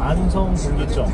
안성 분기점.